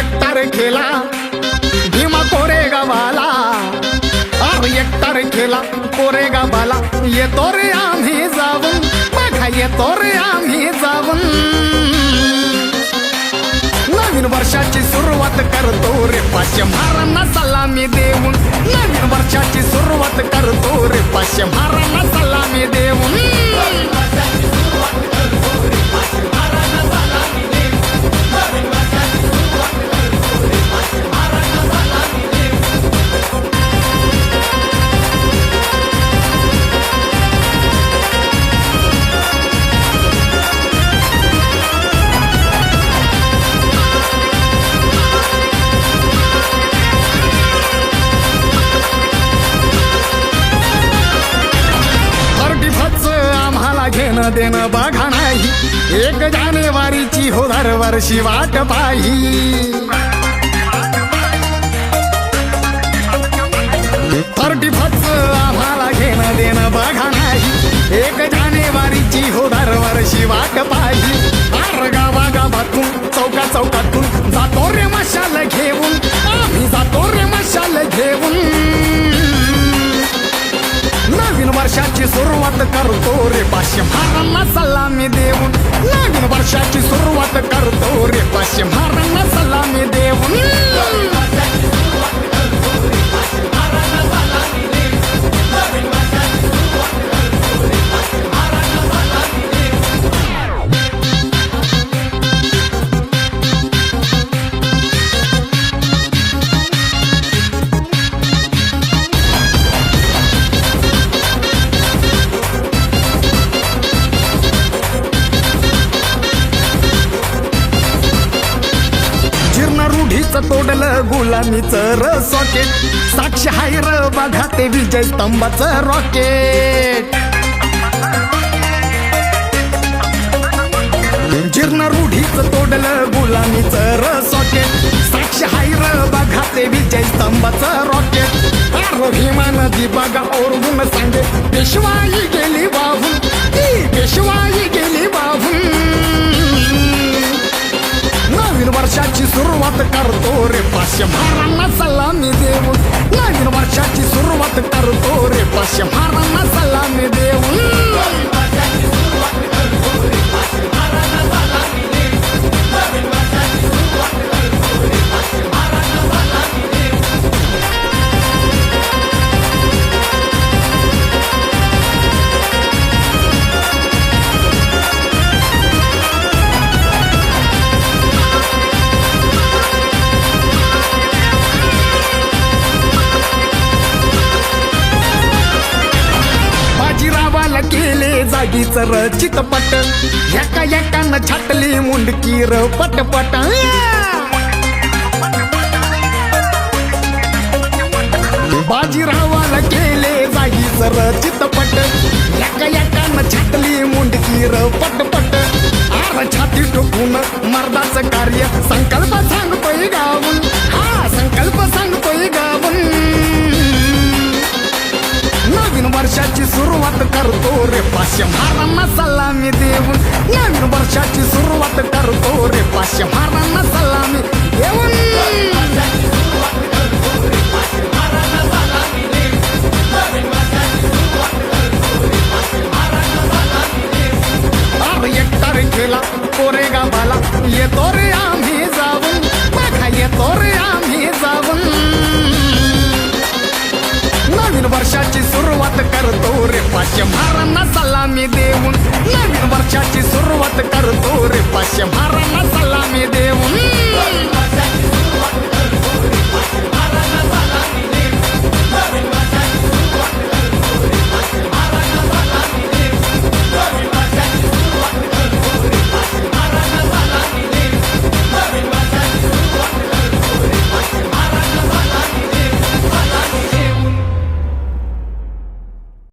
एक तारे खेला। कोरेगा बाला येतो रे आम्ही जाऊन. बघा येतो रे आम्ही जाऊन. नवीन वर्षाची सुरुवात करतो रे पाचशे महारांना सलामी देऊन. नवीन वर्षाची सुरुवात करतो रे पाचशे महारांना सलामी देऊन. देणं बघा नाही एक जानेवारीची हो दरवर्षी वाट पाही. सुरुवात करतो रे पाचशे महारांना सलामी देऊन नवीन वर्षाची सुरुवात करतो रे. तोडलं गुलामीचं र सॉकेट साक्ष हाय र बघा ते विजय स्तंभाचं रॉकेट जीर्ण रूढीच तोडलं गुलामीचं र सॉकेट साक्ष हाय र बघा ते विजय स्तंभाचं रॉकेट अरे नदी बघा ओरडून सांगे पेशवाई गेली वाहून. ती पेशवाई करतो रे पाचशे महारांना सलामी देऊन नवीन वर्षाची जागीच रचित पट एका एकानं छाटली मुंडकी र पटपट. बाजीरावाला केले जागीच रचित पट एका एकानं छाटली मुंडकी र पटपट. आर छाती टोकून मर्दाचं कार्य संकल्पाचा रे पाचशे महारांना सलामी देऊन. नवीन वर्षाची सुरुवात करतो रे पाचशे वर्षाची सुरुवात करतो रे. पाचशे महारांना सलामी देऊन.